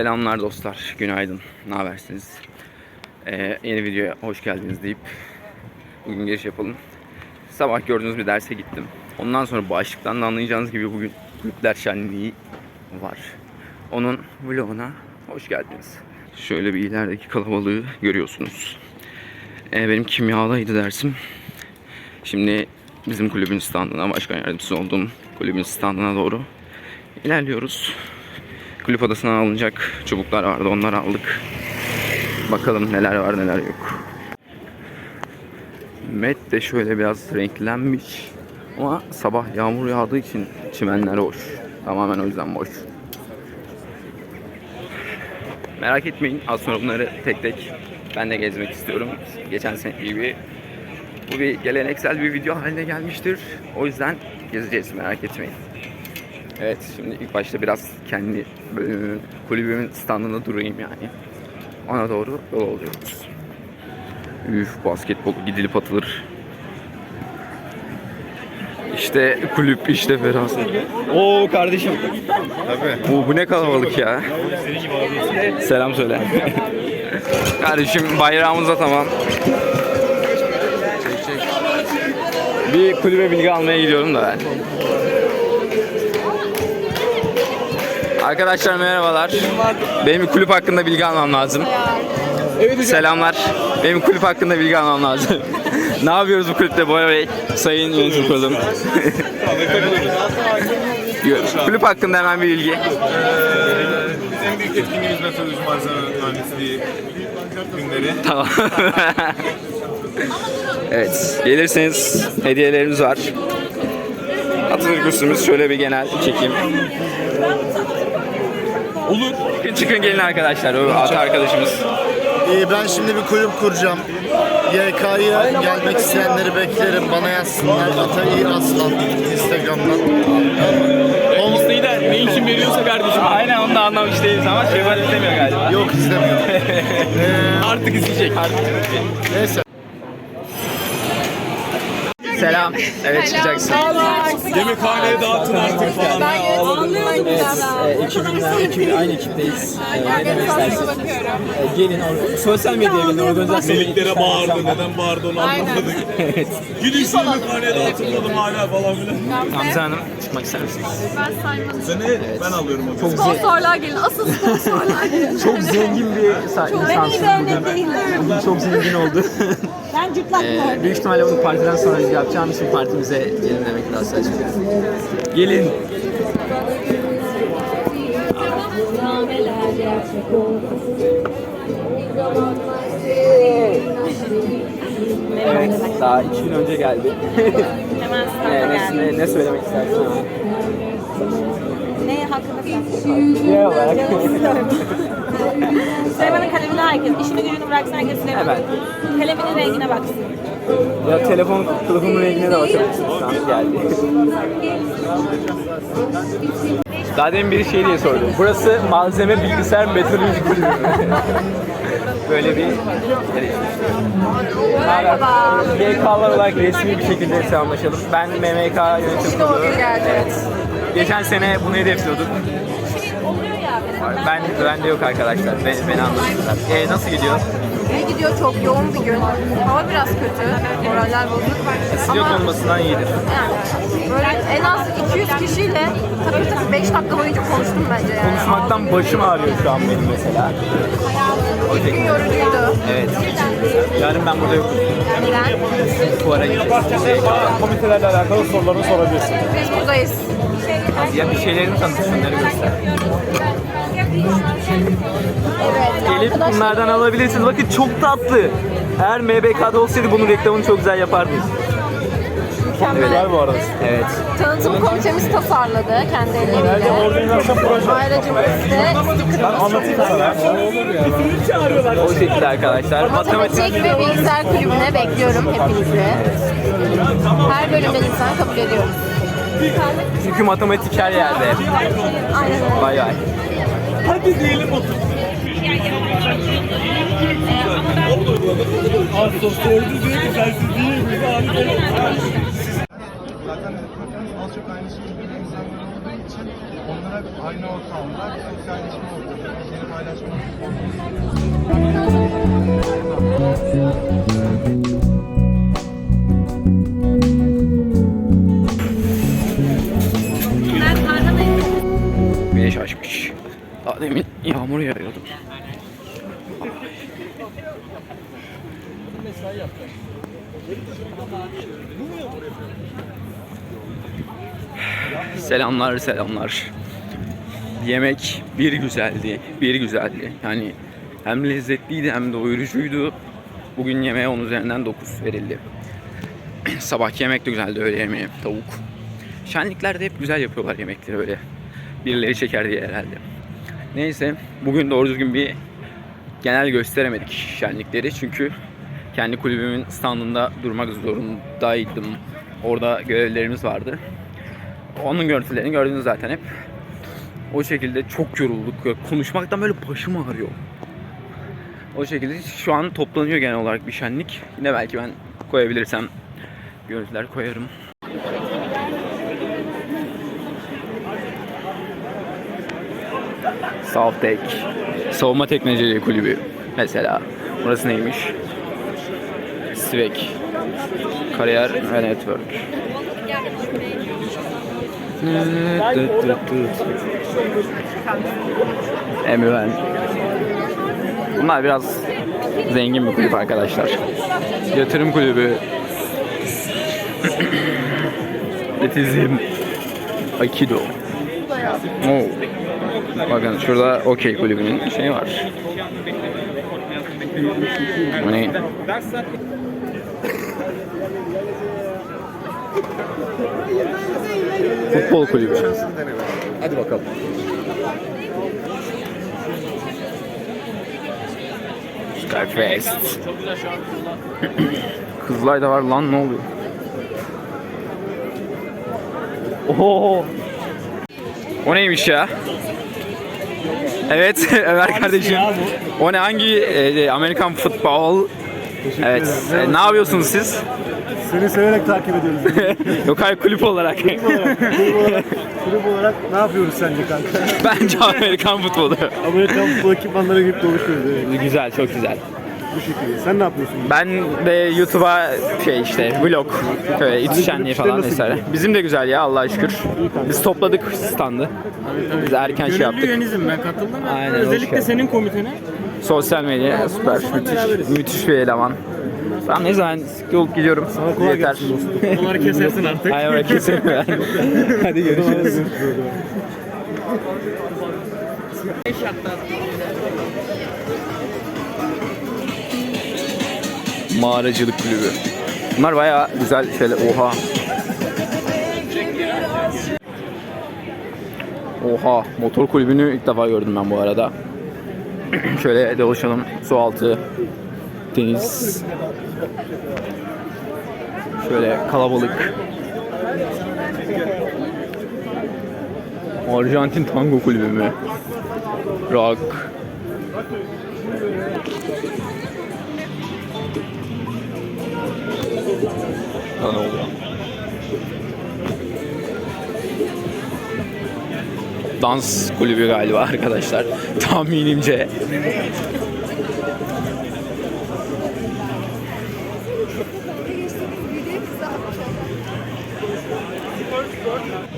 Selamlar dostlar, günaydın. Ne habersiniz? Ee, yeni videoya hoş geldiniz deyip bugün giriş yapalım. Sabah gördüğünüz bir derse gittim. Ondan sonra başlıktan da anlayacağınız gibi bugün kulüpler şenliği var. Onun vloguna hoş geldiniz. Şöyle bir ilerideki kalabalığı görüyorsunuz. Ee, benim kimyadaydı dersim. Şimdi bizim kulübün standına, başkan yardımcısı olduğum kulübün standına doğru ilerliyoruz. Kulüp odasından alınacak çubuklar vardı onları aldık. Bakalım neler var neler yok. Met de şöyle biraz renklenmiş. Ama sabah yağmur yağdığı için çimenler boş. Tamamen o yüzden boş. Merak etmeyin az sonra bunları tek tek ben de gezmek istiyorum. Geçen sene gibi bu bir geleneksel bir video haline gelmiştir. O yüzden gezeceğiz merak etmeyin. Evet şimdi ilk başta biraz kendi bölümümün, kulübümün standında durayım yani. Ona doğru yol alıyoruz. Üf basketbol gidilip atılır. İşte kulüp işte Ferhat. Oo kardeşim. Tabii. Bu, bu ne kalabalık ya. Selam söyle. kardeşim bayrağımız da tamam. Bir kulübe bilgi almaya gidiyorum da ben. Arkadaşlar merhabalar. Benim bir kulüp hakkında bilgi almam lazım. Selamlar. Benim kulüp hakkında bilgi almam lazım. ne yapıyoruz bu kulüpte Boya Bey? Sayın yönetim kurulum. kulüp hakkında hemen bir bilgi. En büyük etkinliğimiz meteoroloji malzeme mühendisliği günleri. Tamam. evet, gelirseniz hediyelerimiz var. Atatürk üstümüz şöyle bir genel çekim. Olur. Çıkın çıkın gelin arkadaşlar. O ata arkadaşımız. Ee, ben şimdi bir kulüp kuracağım. YK'ya gelmek isteyenleri beklerim. Bana yazsınlar. Atayı Aslan Instagram'dan. Olmasaydı da ne için veriyorsa kardeşim. Aynen onu da anlamış değiliz ama Şevval istemiyor galiba. Yok istemiyorum. Artık isteyecek. Neyse. Selam. Evet çıkacaksın. Yemekhaneye dağıtın artık falan. ha, ağladım. ekibimden, ekibin aynı ekipteyiz. Ne demek istersiniz? Ee, gelin, sosyal medyaya gelin, organizasyonu Meliklere bağırdı. Neden bağırdı onu anlamadık. Evet. Gidin şu yemekhaneye dağıtılmadım hala falan filan. Hamza Hanım çıkmak ister misiniz? Ben saymadım. Seni ben alıyorum o gün. Sponsorlar gelin. Asıl sponsorlar gelin. Çok zengin bir sa- insansınız bugün. Çok zengin oldu. Ben cıplak Ee, büyük ihtimalle bunu partiden sonra yapacağım için partimize gelin demek lazım açıkçası. Gelin. Evet, daha iki gün önce geldi. Hemen Ee, sana ne, ne, ne söylemek istersin? Ne hakkında sen? Genel olarak. Süleyman'ın kalemini herkes, işini gücünü bıraksın herkes Süleyman'ın Evet. kaleminin rengine baksın. ya telefon kılıfımın rengine de bakabilirsiniz şu an geldi. Daha demin biri şey diye sordu. Burası malzeme bilgisayar meteoroloji kulübü mü? Böyle bir Merhaba. GK'lar olarak resmi bir şekilde selamlaşalım. Ben MMK yönetim kurulu. Evet. Geçen sene bunu hedefliyorduk. Oluyor ya mesela. Ben bende yok arkadaşlar. Ben, beni anlamışlar. E, nasıl gidiyor? İyi gidiyor çok yoğun bir gün. Hava biraz kötü. Moraller bozuk. Sıcak Ama olmasından iyidir. yani böyle en az 200 kişiyle takır takır 5 dakika boyunca konuştum bence yani. Konuşmaktan başım ağrıyor şu an benim mesela. O İlk gün yorucuydu. Evet. Yarın ben burada yokum. Neden? Fuara gideceğiz. Komitelerle alakalı sorularını sorabilirsin. Biz buradayız. Ya bir şeylerini tanıtın, şunları göster. Gelip bunlardan alabilirsiniz. Bakın çok tatlı. Eğer MBK'da olsaydı bunun reklamını çok güzel yapardınız. Mükemmel. bu arada. Evet. Tanıtım komitemiz tasarladı kendi elleriyle. Organizasyon proje. Ayrıcımız de stickerımız Anlatayım sana. O şekilde arkadaşlar. Matematik ve bilgisayar kulübüne bekliyorum hepinizi. Her bölümden insan kabul ediyoruz. çünkü matematik her yerde. Aynen. Bay bay. Hadi diyelim otur. Ağustos sordu diyor ki sensiz değil mi? Zaten az çok aynı şeyi insanlar olduğu için onlara aynı ortamda sosyalleşme ortamı, bir paylaşma Ben karnadayım. Güneş açmış. Daha demin yağmur yağıyordu. Selamlar selamlar. Yemek bir güzeldi, bir güzeldi. Yani hem lezzetliydi hem doyurucuydu. Bugün yemeğe 10 üzerinden 9 verildi. Sabah yemek de güzeldi, öğle yemeği, tavuk. Şenliklerde hep güzel yapıyorlar yemekleri öyle. Birileri çeker diye herhalde. Neyse bugün doğru düzgün bir genel gösteremedik şenlikleri çünkü kendi kulübümün standında durmak zorundaydım. Orada görevlerimiz vardı. Onun görüntülerini gördünüz zaten hep. O şekilde çok yorulduk. Konuşmaktan böyle başım ağrıyor. O şekilde şu an toplanıyor genel olarak bir şenlik. Yine belki ben koyabilirsem görüntüler koyarım. Softtek Savunma Teknolojileri Kulübü mesela. Burası neymiş? Svek Kariyer ve Network. Emüven. Bunlar biraz zengin bir kulüp arkadaşlar. Yatırım kulübü. Etizm. Aikido. Oo. Bakın şurada okey kulübünün şeyi var. Bu ne? Futbol kulübü. Hadi bakalım. Skyfest. Kızılay da var lan ne oluyor? Oho. O neymiş ya? Evet Ömer kardeşim. O ne hangi e, Amerikan futbol? Evet. E, ne yapıyorsunuz siz? Seni severek takip ediyoruz. Yok hayır kulüp olarak. kulüp, olarak, kulüp olarak ne yapıyoruz sence kanka? Bence Amerikan futbolu. Amerikan futbol ekipmanları gibi dolaşıyoruz. Evet, güzel, çok güzel. Bu şekilde. Sen ne yapıyorsun? Ben de YouTube'a şey işte vlog, böyle iç şenliği falan vesaire. gidiyor? Bizim de güzel ya Allah'a şükür. Biz topladık standı. Biz erken şey yaptık. Üyenizim ben katıldım. Aynen, hoş Özellikle geldin. senin komitene. Sosyal medya süper, müthiş, müthiş bir eleman. Ben ne zaman yol gidiyorum. kolay Yeter. gelsin dostum. Onları kesersin artık. Hayır oraya keselim ben. Hadi görüşürüz. Mağaracılık kulübü. Bunlar bayağı güzel şeyler. Oha. Oha. Motor kulübünü ilk defa gördüm ben bu arada. Şöyle dolaşalım. Su altı. Deniz. Şöyle kalabalık. Arjantin Tango Kulübü mü? Rock. Lan oluyor. Dans kulübü galiba arkadaşlar. Tahminimce.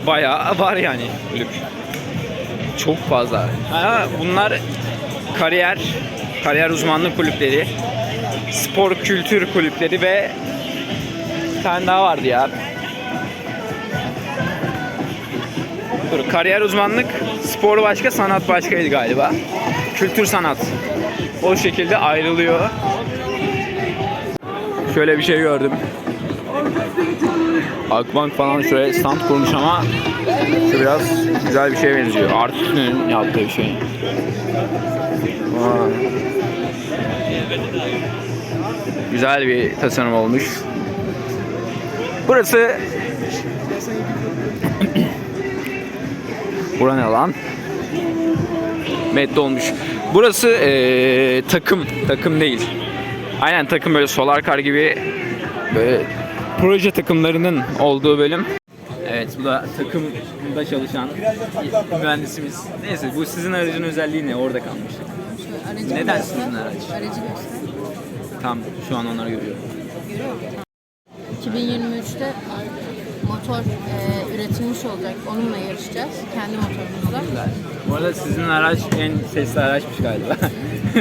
Bayağı var yani kulüp. Çok fazla. Ha, bunlar kariyer, kariyer uzmanlık kulüpleri, spor kültür kulüpleri ve bir tane daha vardı ya. Dur, kariyer uzmanlık, spor başka, sanat başkaydı galiba. Kültür sanat. O şekilde ayrılıyor. Şöyle bir şey gördüm. Akbank falan şöyle stand kurmuş ama şu biraz güzel bir şeye benziyor. Artist'in yaptığı bir şey. Aa. Güzel bir tasarım olmuş. Burası Bura ne lan? Met olmuş. Burası eee, takım, takım değil. Aynen takım böyle solar kar gibi böyle proje takımlarının olduğu bölüm. Evet bu da takımda çalışan mühendisimiz. Neyse bu sizin aracın özelliği ne? Orada kalmıştık. Aracı Neden sizin araç? Aracı göster. Tam şu an onları görüyorum. 2023'te motor e, üretilmiş olacak. Onunla yarışacağız. Kendi motorumuzla. Bu arada sizin araç en sesli araçmış galiba.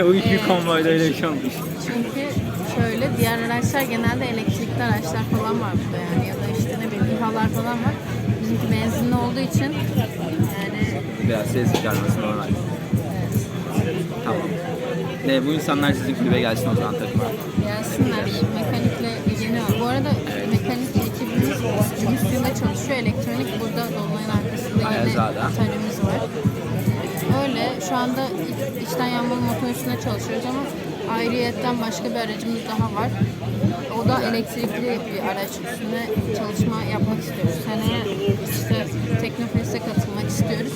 o iki Evet. konvoyda öyle bir şey olmuş. Çünkü şöyle diğer araçlar genelde elektrikli araçlar falan var burada yani ya da işte ne bileyim İHA'lar falan var. Bizimki benzinli olduğu için yani Biraz ses çıkarması normal. Tamam. Ne bu insanlar sizin kulübe gelsin o zaman takıma. gelsinler. Bu arada mekanik ekibimiz Üstünde çalışıyor. Elektronik burada Dolunay'ın arkasında Ayazağa'da. atölyemiz var. Öyle şu anda iç- içten yanmalı motor üstünde çalışıyoruz ama ayrıyetten başka bir aracımız daha var. O da elektrikli bir araç üstünde çalışma yapmak istiyoruz. Seneye işte Teknofest'e katılmak istiyoruz.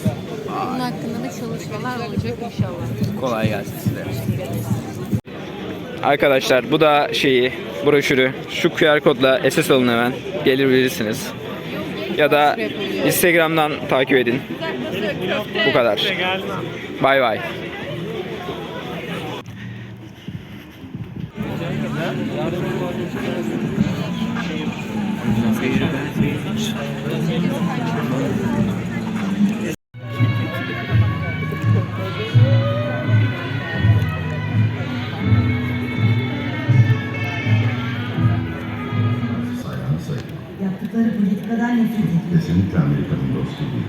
Bunun hakkında da çalışmalar olacak inşallah. Kolay gelsin size. Arkadaşlar bu da şeyi, broşürü. Şu QR kodla SS alın hemen. Gelir verirsiniz. Ya da Instagram'dan takip edin. Bu kadar. Bay bay. Yaptıkları politikadan nefret ediyor. Kesinlikle Amerika'nın dostu değil.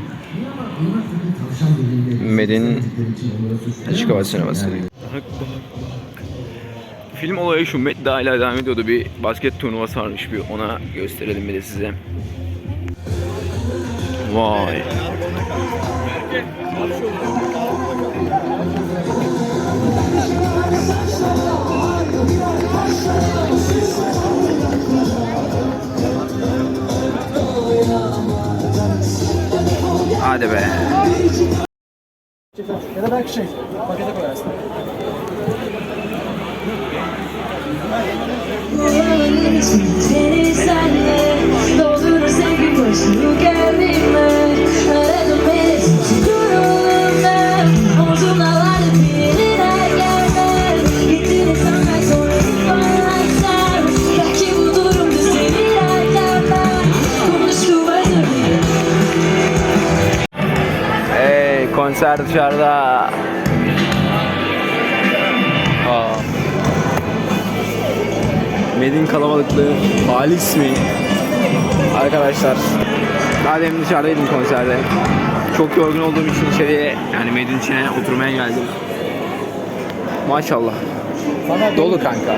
Çalışan bölümleri Medin açık hava sineması. Film olayı şu Met de hala devam ediyordu. Bir basket turnuvası varmış bir ona gösterelim bir de size. Vay. Hadi be. Ya da belki şey, pakete koyarsın. Senle Konser dışarıda. Aa. Medin kalabalıklığı halis mi? Arkadaşlar daha demin dışarıdaydım konserde. Çok yorgun olduğum için içeriye yani Medin içine oturmaya geldim. Maşallah. Dolu kanka.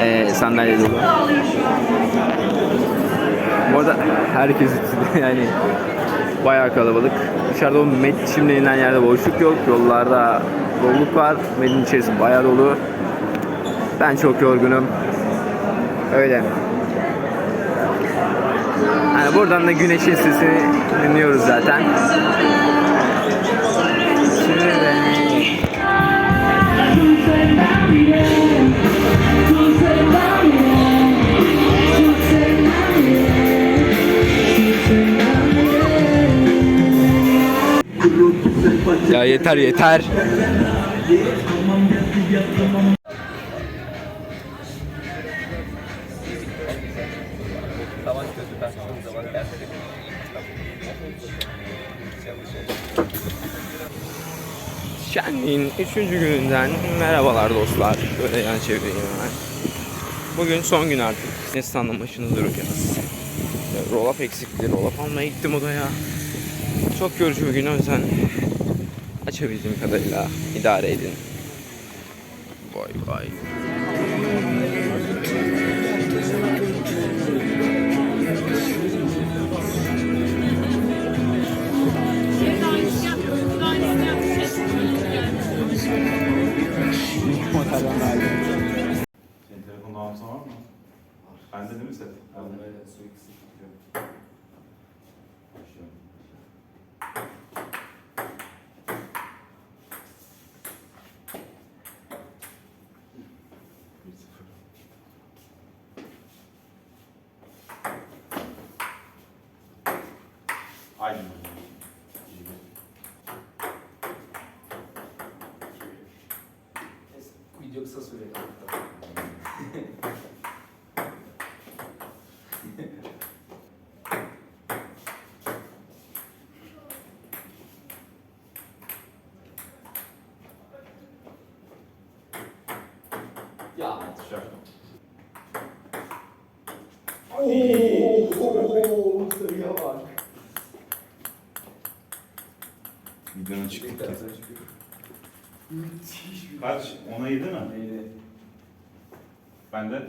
Ee, sandalye dolu. Bu arada herkes yani bayağı kalabalık. Dışarıda o met şimdi denilen yerde boşluk yok. Yollarda doluluk var. Medin içerisi bayağı dolu. Ben çok yorgunum. Öyle. Yani buradan da güneşin sesini dinliyoruz zaten. Ya yeter yeter. Şenliğin 3. gününden merhabalar dostlar. Böyle yan çevireyim hemen. Bugün son gün artık. Ne standın başında duracağız. Roll up eksikti. Roll up almaya gittim odaya. Çok yorucu bir gün o yüzden açabildiğim kadarıyla idare edin. Vay vay. 力させるようになったと思います。Kaç? Ona yedi mi? Ben de.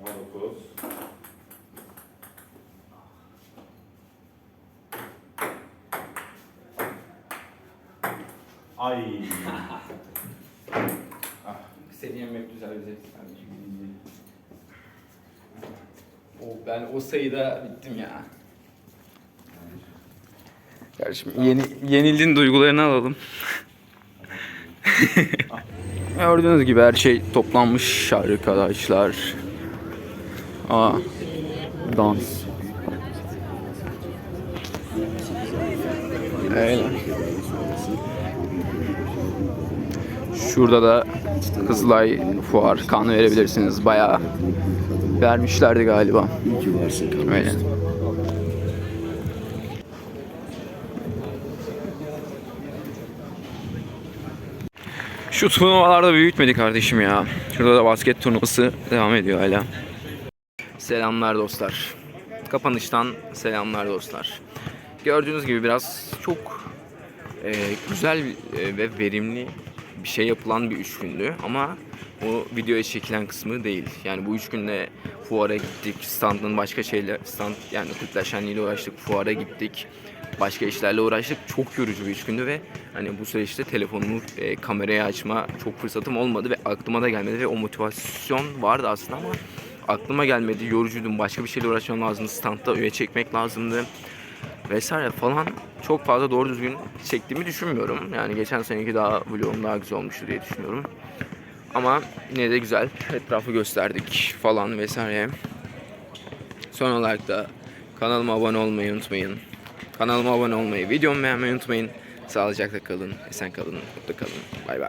On dokuz. Ay. Seni yemek güzel bir zevk kardeşim. O ben o sayıda bittim ya. Kardeşim yeni, yenildiğin duygularını alalım. Gördüğünüz gibi her şey toplanmış arkadaşlar. Aa, dans. Öyle. Şurada da Kızılay Fuar kan verebilirsiniz. Bayağı vermişlerdi galiba. Öyle. Şu turnuvalarda büyütmedi kardeşim ya. Şurada da basket turnuvası devam ediyor hala. Selamlar dostlar. Kapanıştan selamlar dostlar. Gördüğünüz gibi biraz çok e, güzel e, ve verimli bir şey yapılan bir üç gündü ama o videoya çekilen kısmı değil. Yani bu üç günde fuara gittik, standın başka şeyler, stand yani Kırklar Şenliği'yle uğraştık, fuara gittik, başka işlerle uğraştık. Çok yorucu bir üç gündü ve hani bu süreçte telefonumu e, kameraya açma çok fırsatım olmadı ve aklıma da gelmedi ve o motivasyon vardı aslında ama aklıma gelmedi. Yorucuydum. Başka bir şeyle uğraşmam lazımdı. Standta üye çekmek lazımdı vesaire falan çok fazla doğru düzgün çektiğimi düşünmüyorum. Yani geçen seneki daha vlogum daha güzel olmuştu diye düşünüyorum. Ama yine de güzel. Etrafı gösterdik falan vesaire. Son olarak da kanalıma abone olmayı unutmayın. Kanalıma abone olmayı, videomu beğenmeyi unutmayın. Sağlıcakla kalın, esen kalın, mutlu kalın. Bay bay.